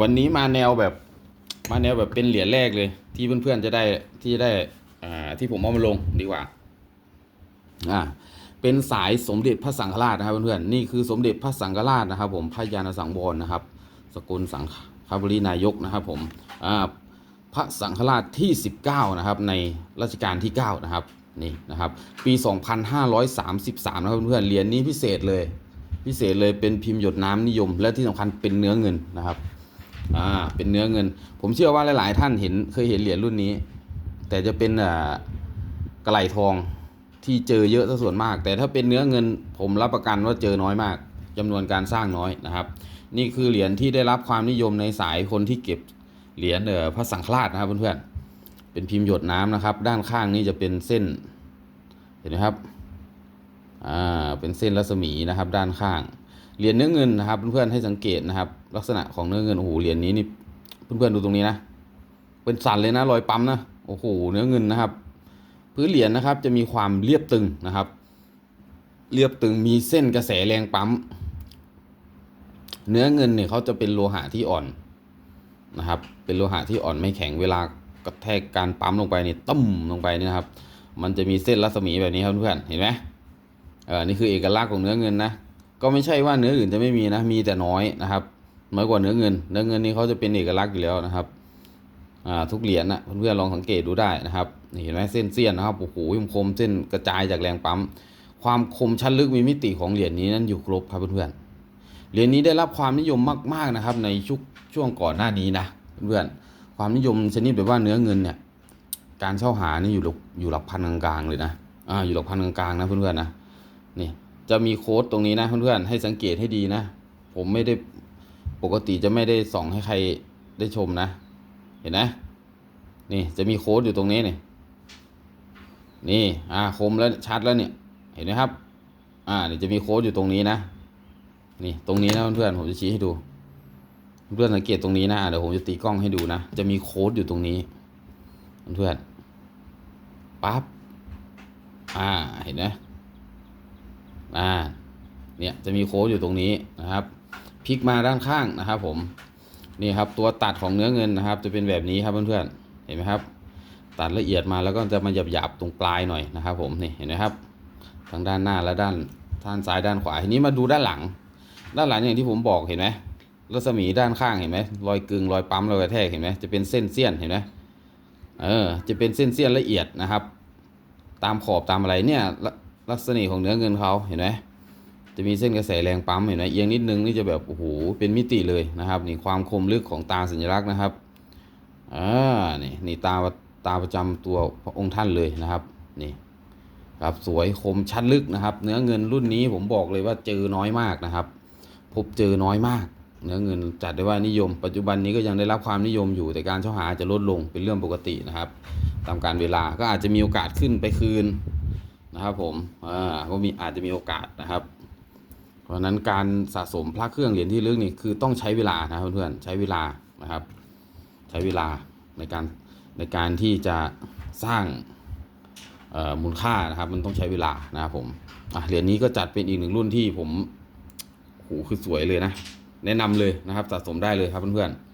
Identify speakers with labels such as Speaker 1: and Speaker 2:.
Speaker 1: วันนี้มาแนวแบบมาแนวแบบเป็นเหรียญแรกเลย ที่เพื่อนๆจะได้ที่จะได้อ่าที่ผมเอามาลงดีกว่าอ่าเป็นสายสมเด็จพระสังฆราชนะครับเพื่อนๆนี่คือสมเด็จพระสังฆราชนะครับ ผมพระยาณสังวรนะครับ สกุลสังฆบรีนายกนะครับ ผมอ่าพระสังฆราชที่ 19 นะครับ ในรัชกาลที่ 9 นะครับนี่นะครับ ปี 2533 นะครับเพื่อนๆเหรียญนี้พิเศษเลย พิเศษเลยเป็นพิมพ์หยดน้ำนิยม และที่สำคัญเป็นเนื้อเงินนะครับ อ่าเป็นเนื้อเงิน ผมเชื่อว่าหลาย ๆ ท่านเห็นเคยเห็นเหรียญรุ่นนี้ แต่จะเป็นอ่ากระไหลทองที่เจอเยอะซะส่วนมาก แต่ถ้าเป็นเนื้อเงินผมรับประกันว่าเจอน้อยมากจำนวนการสร้างน้อยนะครับ นี่คือเหรียญที่ได้รับความนิยมในสายคนที่เก็บเหรียญเอ่อพระสังฆราชนะครับเพื่อนๆเป็นพิมพ์หยดน้ำนะครับ ด้านข้างนี่จะเป็นเส้นเห็นไหมครับอ่าเป็นเส้นรัศมีนะครับ ด้านข้างเหรียญเนื้อเงินนะครับเพื่อนๆให้สังเกตนะครับ ลักษณะของเนื้อเงินโอ้โหเหรียญนี้นี่เพื่อนๆดูตรงนี้นะเป็นสันเลยนะรอยปั๊มนะโอ้โหเนื้อเงินนะครับ พื้นเหรียญนะครับจะมีความเรียบตึงนะครับ เรียบตึงมีเส้นกระแสแรงปั๊ม เนื้อเงินเนี่ยเขาจะเป็นโลหะที่อ่อนนะครับ เป็นโลหะที่อ่อนไม่แข็งเวลากระแทกการปั๊มลงไปนี่ต้มลงไปนี่นะครับ มันจะมีเส้นรัศมีแบบนี้ครับเพื่อนเห็นไหมเออนี่คือเอกลักษณ์ของเนื้อเงินนะก็ไม่ใช่ว่าเนื้ออื่นจะไม่มีนะมีแต่น้อยนะครับ น้อยกว่าเนื้อเงิน เนื้อเงินนี่เขาจะเป็นเอกลักษณ์อยู่แล้วนะครับอ่าทุกเหรียญนะเพื่อนๆลองสังเกตดูได้นะครับเห็นไหมเส้นเสี้ยนนะครับโอ้โหคมเส้นกระจายจากแรงปั๊ม ความคมชั้นลึกมีมิติของเหรียญนี้นั้นอยู่ครบครับเพื่อนๆเหรียญนี้ได้รับความนิยมมากๆนะครับ ในชุกช่วงก่อนหน้านี้นะเพื่อนๆความนิยมชนิดแบบว่าเนื้อเงินเนี่ย การเช่าหานี่อยู่หลักอยู่หลักพันกลางๆเลยนะอ่าอยู่หลักพันกลางๆนะเพื่อนๆนะนี่จะมีโค้ดตรงนี้นะเพื่อนๆให้สังเกตให้ดีนะ ผมไม่ได้ ปกติจะไม่ได้ส่องให้ใครได้ชมนะ เห็นไหมนี่จะมีโค้ดอยู่ตรงนี้นี่นี่อ่าคมแล้วชัดแล้วเนี่ย เห็นไหมครับ อ่านี่จะมีโค้ดอยู่ตรงนี้นะ นี่ตรงนี้นะเพื่อนๆผมจะชี้ให้ดู เพื่อนๆสังเกตตรงนี้นะอะเดี๋ยวผมจะตีกล้องให้ดูนะ จะมีโค้ดอยู่ตรงนี้ เพื่อนๆปั๊บอ่าเห็นไหมอ่าเนี่ยจะมีโค้ดอยู่ตรงนี้นะครับ พลิกมาด้านข้างนะครับ ผมนี่ครับตัวตัดของเนื้อเงินนะครับ จะเป็นแบบนี้ครับเพื่อนๆเห็นไหมครับ ตัดละเอียดมาแล้วก็จะมาหยาบๆตรงปลายหน่อยนะครับ ผมนี่เห็นไหมครับทั้งด้านหน้าและด้านด้านซ้ายด้านขวาทีนี้มาดูด้านหลัง ด้านหลังอย่างที่ผมบอกเห็นไหมรัศมีด้านข้างเห็นไหมรอยกึงรอยปั๊มรอยกระแทกเห็นไหมจะเป็นเส้นเสี้ยนเห็นไหมเออจะเป็นเส้นเสี้ยนละเอียดนะครับ ตามขอบตามอะไรเนี่ยลักษณะของเนื้อเงินเขาเห็นไหม จะมีเส้นกระแสแรงปั๊มเห็นไหมเอียงนิดนึงนี่จะแบบโอ้โหเป็นมิติเลยนะครับนี่ความคมลึกของตาสัญลักษณ์นะครับอ่านี่นี่ตาตาประจำตัวพระองค์ท่านเลยนะครับนี่ครับสวยคมชัดลึกนะครับ เนื้อเงินรุ่นนี้ผมบอกเลยว่าเจอน้อยมากนะครับ พบเจอน้อยมาก เนื้อเงินจัดได้ว่านิยม ปัจจุบันนี้ก็ยังได้รับความนิยมอยู่แต่การเช่าหาจะลดลงเป็นเรื่องปกตินะครับ ตามการเวลาก็อาจจะมีโอกาสขึ้นไปคืนนะครับผมอ่าก็มีอาจจะมีโอกาสนะครับ เพราะฉะนั้นการสะสมพระเครื่องเหรียญที่ลึกนี่คือต้องใช้เวลานะเพื่อนๆใช้เวลานะครับ ใช้เวลาในการในการที่จะสร้างมูลค่านะครับ มันต้องใช้เวลานะครับผมเหรียญนี้ก็จัดเป็นอีกหนึ่งรุ่นที่ผมโหคือสวยเลยนะ แนะนำเลยนะครับสะสมได้เลยครับเพื่อนๆ